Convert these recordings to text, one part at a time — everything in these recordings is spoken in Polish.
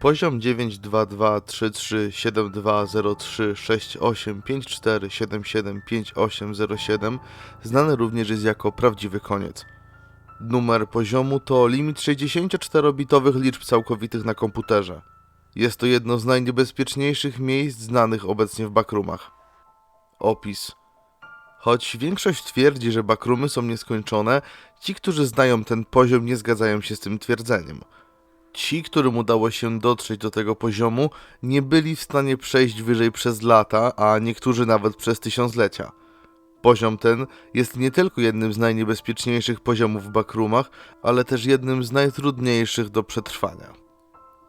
Poziom 9223372036854775807 znany również jest jako prawdziwy koniec. Numer poziomu to limit 64-bitowych liczb całkowitych na komputerze. Jest to jedno z najniebezpieczniejszych miejsc znanych obecnie w backroomach. Opis. Choć większość twierdzi, że backroomy są nieskończone, ci, którzy znają ten poziom, nie zgadzają się z tym twierdzeniem. Ci, którym udało się dotrzeć do tego poziomu, nie byli w stanie przejść wyżej przez lata, a niektórzy nawet przez tysiąclecia. Poziom ten jest nie tylko jednym z najniebezpieczniejszych poziomów w backroomach, ale też jednym z najtrudniejszych do przetrwania.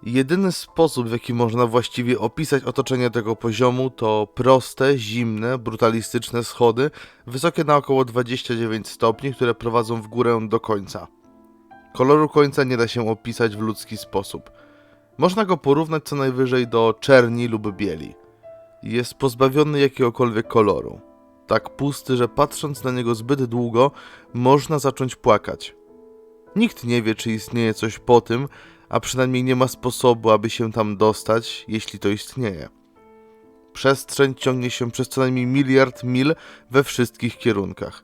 Jedyny sposób, w jaki można właściwie opisać otoczenie tego poziomu, to proste, zimne, brutalistyczne schody, wysokie na około 29 stopni, które prowadzą w górę do końca. Koloru końca nie da się opisać w ludzki sposób. Można go porównać co najwyżej do czerni lub bieli. Jest pozbawiony jakiegokolwiek koloru. Tak pusty, że patrząc na niego zbyt długo, można zacząć płakać. Nikt nie wie, czy istnieje coś po tym, a przynajmniej nie ma sposobu, aby się tam dostać, jeśli to istnieje. Przestrzeń ciągnie się przez co najmniej miliard mil we wszystkich kierunkach.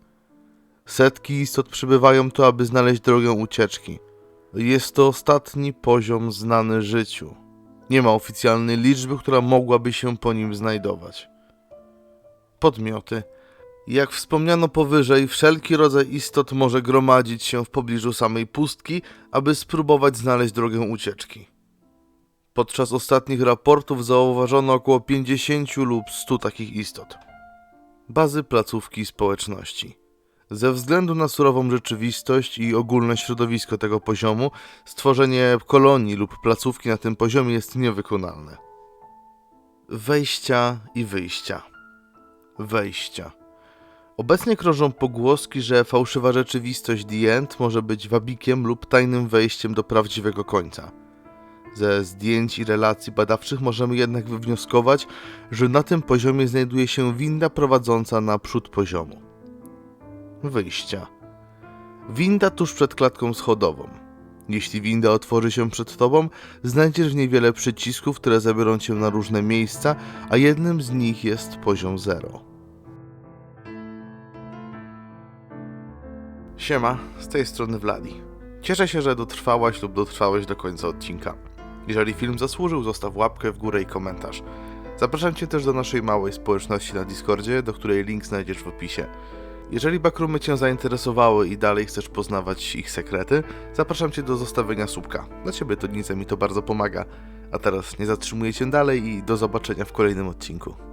Setki istot przybywają tu, aby znaleźć drogę ucieczki. Jest to ostatni poziom znany życiu. Nie ma oficjalnej liczby, która mogłaby się po nim znajdować. Podmioty. Jak wspomniano powyżej, wszelki rodzaj istot może gromadzić się w pobliżu samej pustki, aby spróbować znaleźć drogę ucieczki. Podczas ostatnich raportów zauważono około 50 lub 100 takich istot. Bazy placówki społeczności. Ze względu na surową rzeczywistość i ogólne środowisko tego poziomu, stworzenie kolonii lub placówki na tym poziomie jest niewykonalne. Wejścia i wyjścia. Wejścia. Obecnie krążą pogłoski, że fałszywa rzeczywistość The End może być wabikiem lub tajnym wejściem do prawdziwego końca. Ze zdjęć i relacji badawczych możemy jednak wywnioskować, że na tym poziomie znajduje się winda prowadząca na przód poziomu. Wyjścia. Winda tuż przed klatką schodową. Jeśli winda otworzy się przed tobą, znajdziesz w niej wiele przycisków, które zabiorą cię na różne miejsca, a jednym z nich jest poziom zero. Siema, z tej strony Vladi. Cieszę się, że dotrwałaś lub dotrwałeś do końca odcinka. Jeżeli film zasłużył, zostaw łapkę w górę i komentarz. Zapraszam Cię też do naszej małej społeczności na Discordzie, do której link znajdziesz w opisie. Jeżeli backroomy Cię zainteresowały i dalej chcesz poznawać ich sekrety, zapraszam Cię do zostawienia subka. Dla Ciebie to nic, mi to bardzo pomaga. A teraz nie zatrzymuję Cię dalej i do zobaczenia w kolejnym odcinku.